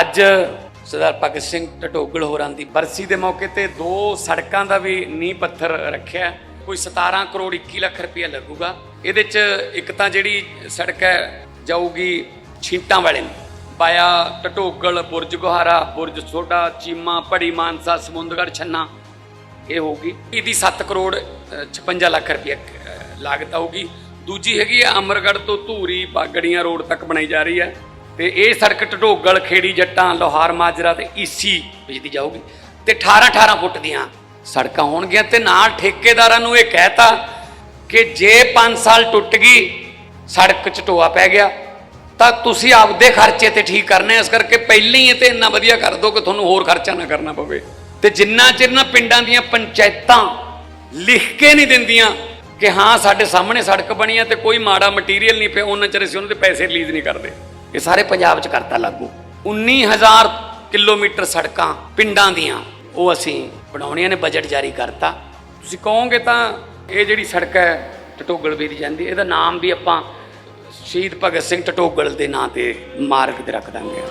ਅੱਜ ਸਰਦਾਰ ਭਗਤ ਸਿੰਘ ਟਟੋਗਲ ਹੋਰਾਂ ਦੀ ਬਰਸੀ ਦੇ ਮੌਕੇ ਤੇ ਦੋ ਸੜਕਾਂ ਦਾ ਵੀ ਨੀਂਹ ਪੱਥਰ ਰੱਖਿਆ ਕੋਈ 17 ਕਰੋੜ 21 ਲੱਖ ਰੁਪਇਆ ਲੱਗੂਗਾ। ਇਹਦੇ ਚ ਇੱਕ ਤਾਂ ਜਿਹੜੀ ਸੜਕ ਹੈ ਜਾਊਗੀ ਛੀਂਟਾਂ ਵਾਲੇ ਨੂੰ। ਬਾਇਆ ਟਟੋਗਲ ਬੁਰਜ ਗੁਹਾਰਾ ਬੁਰਜ ਸੋਡਾ ਚੀਮਾ ਪੜੀ ਮਾਨਸਾ ਸਮੁੰਦਗੜ ਛੰਨਾ। ਇਹ ਹੋਊਗੀ। ਇਹਦੀ 7 ਕਰੋੜ ਅ, 56 ਲੱਖ ਰੁਪਏ ਲਾਗਤ ਆਊਗੀ। ਦੂਜੀ ਹੈਗੀ ਹੈ ਅਮਰਗੜ੍ਹ ਤੋਂ ਧੂਰੀ ਬਾਗੜੀਆਂ ਰੋਡ ਤੱਕ ਬਣਾਈ ਜਾ ਰਹੀ ਹੈ। ਤੇ ਇਹ ਸੜਕ ਢਢੋਗਲ ਖੇੜੀ ਜੱਟਾਂ, ਲੋਹਾਰ ਮਾਜਰਾ ਤੇ ਈਸੀ ਵਿੱਚ ਜਾਊਗੀ। ਤੇ 18 18 ਫੁੱਟ ਦੀਆਂ ਸੜਕਾਂ ਹੋਣਗੀਆਂ ਤੇ ਨਾਲ ਠੇਕੇਦਾਰਾਂ ਨੂੰ ਇਹ ਕਹਿਤਾ ਕਿ ਜੇ 5 ਸਾਲ ਟੁੱਟ ਗਈ, ਸੜਕ ਚ ਟੋਆ ਪੈ ਗਿਆ, ਤਾਂ ਤੁਸੀਂ ਆਪਦੇ ਖਰਚੇ ਤੇ ਠੀਕ ਕਰਨੇ ਇਸ ਕਰਕੇ ਪਹਿਲਾਂ ਹੀ ਇਹ ਤੇ ਇੰਨਾ ਵਧੀਆ ਕਰ ਦਿਓ ਕਿ ਤੁਹਾਨੂੰ ਹੋਰ ਖਰਚਾ ਨਾ ਕਰਨਾ ਪਵੇ। ਤੇ ਜਿੰਨਾ ਚਿਰ ਨਾ ਪਿੰਡਾਂ ਦੀਆਂ ਪੰਚਾਇਤਾਂ ਲਿਖ ਕੇ ਨਹੀਂ ਦਿੰਦੀਆਂ ਕਿ ਹਾਂ, ਸਾਡੇ ਸਾਹਮਣੇ ਸੜਕ ਬਣੀ ਆ ਤੇ ਕੋਈ ਮਾੜਾ ਮਟੀਰੀਅਲ ਨਹੀਂ ਪਿਆ, ਉਹਨਾਂ ਚਿਰ ਅਸੀਂ ਉਹਨਾਂ ਦੇ ਪੈਸੇ ਰਿਲੀਜ਼ ਨਹੀਂ ਕਰਦੇ। ਇਹ ਸਾਰੇ ਪੰਜਾਬ 'ਚ ਕਰਤਾ ਲਾਗੂ। 19000 ਕਿਲੋਮੀਟਰ ਸੜਕਾਂ ਪਿੰਡਾਂ ਦੀਆਂ ਉਹ ਅਸੀਂ ਬਣਾਉਣੀਆਂ ਨੇ ਬਜਟ ਜਾਰੀ ਕਰਤਾ। ਤੁਸੀਂ ਕਹੋਗੇ ਤਾਂ ਇਹ ਜਿਹੜੀ ਸੜਕ ਹੈ ਟਟੋਗਲ ਵੀ ਦੀ ਜਾਂਦੀ, ਇਹਦਾ ਨਾਮ ਵੀ ਆਪਾਂ ਸ਼ਹੀਦ ਭਗਤ ਸਿੰਘ ਟਟੋਗਲ ਦੇ ਨਾਂ ਤੇ ਮਾਰਗ ਤੇ ਰੱਖ ਦਾਂਗੇ।